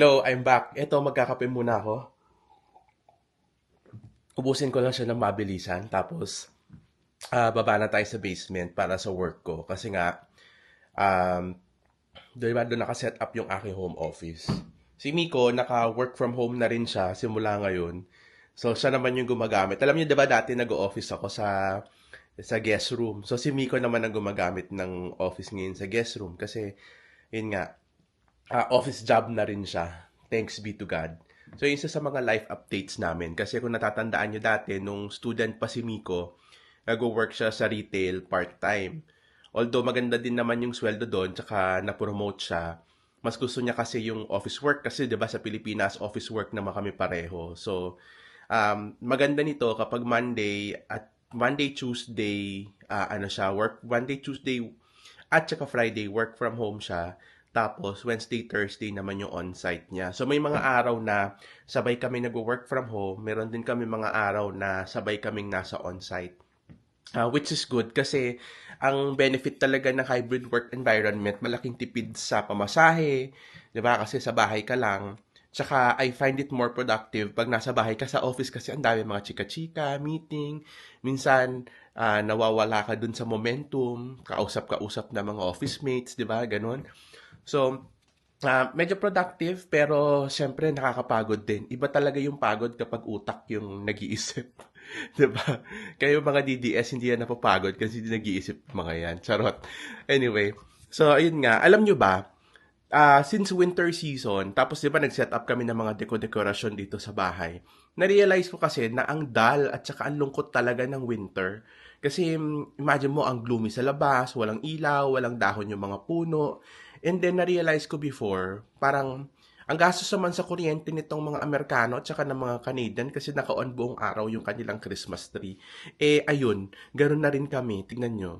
Hello, I'm back. Ito, magkakape muna ako. Ubusin ko lang siya ng mabilisan. Tapos, ah, baba na tayo sa basement para sa work ko. Kasi nga, um, doon ba doon nakaset up yung aking home office. Si Miko, naka-work from home na rin siya simula ngayon. So, siya naman yung gumagamit. Alam niyo, di ba dati nag-office ako sa sa guest room. So, si Miko naman ang gumagamit ng office ngayon sa guest room. Kasi, yun nga, ah, office job na rin siya. Thanks be to God. So, yun isa sa mga life updates namin. Kasi kung natatandaan nyo dati, nung student pa si Miko, nag-work siya sa retail part-time. Although maganda din naman yung sweldo doon, tsaka na-promote siya, mas gusto niya kasi yung office work kasi 'di ba sa Pilipinas office work naman kami pareho. So um, maganda nito kapag Monday at Monday Tuesday ah, ano siya work Monday Tuesday at saka Friday work from home siya. Tapos Wednesday Thursday naman yung on-site niya. So may mga araw na sabay kami nagwo-work from home, meron din kami mga araw na sabay kaming nasa on-site. Ah, which is good kasi ang benefit talaga ng hybrid work environment, malaking tipid sa pamasahe, 'di ba? Kasi sa bahay ka lang. Tsaka I find it more productive pag nasa bahay ka sa office kasi ang dami mga chika-chika, meeting, minsan ah, nawawala ka dun sa momentum, kausap-kausap na mga office mates, 'di ba? Ganon. So, Ah, medyo productive pero syempre nakakapagod din. Iba talaga yung pagod kapag utak yung nag-iisip. 'Di ba? Kayo mga DDS hindi yan napapagod kasi hindi nag-iisip mga yan. Charot. Anyway, so ayun nga, alam nyo ba, ah, since winter season, tapos 'di ba nag-set up kami ng mga deko-dekorasyon dito sa bahay. Na-realize ko kasi na ang dal at saka ang lungkot talaga ng winter. Kasi mm, imagine mo ang gloomy sa labas, walang ilaw, walang dahon yung mga puno. And then na-realize ko before, parang ang gastos naman sa kuryente nitong mga Amerikano at saka ng mga Canadian kasi naka-on buong araw yung kanilang Christmas tree. Eh ayun, ganoon na rin kami. Tingnan nyo.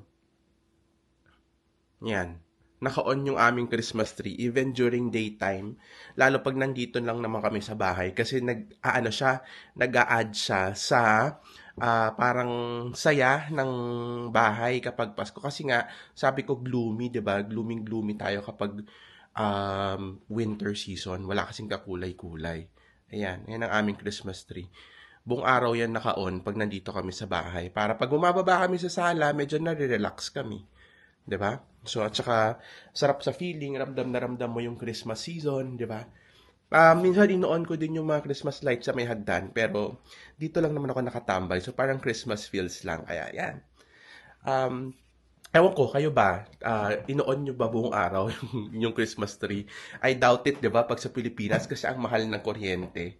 Yan. Naka-on yung aming Christmas tree even during daytime. Lalo pag nandito lang naman kami sa bahay kasi nag aano siya, nag-a-add siya sa ah, parang saya ng bahay kapag Pasko kasi nga sabi ko gloomy, 'di ba? Gloomy gloomy tayo kapag um, winter season. Wala kasing kakulay-kulay. Ayan, yan ang aming Christmas tree. Buong araw yan naka-on pag nandito kami sa bahay. Para pag bumababa kami sa sala, medyo nare-relax kami. 'di ba? So at saka sarap sa feeling, ramdam na ramdam mo yung Christmas season, 'di ba? Ah, minsan inoon ko din yung mga Christmas lights sa may hagdan, pero dito lang naman ako nakatambay. So parang Christmas feels lang. Kaya yan. Um, ewan ko, kayo ba? Ah, inoon nyo ba buong araw yung, yung Christmas tree? I doubt it, 'di ba? Pag sa Pilipinas kasi ang mahal ng kuryente.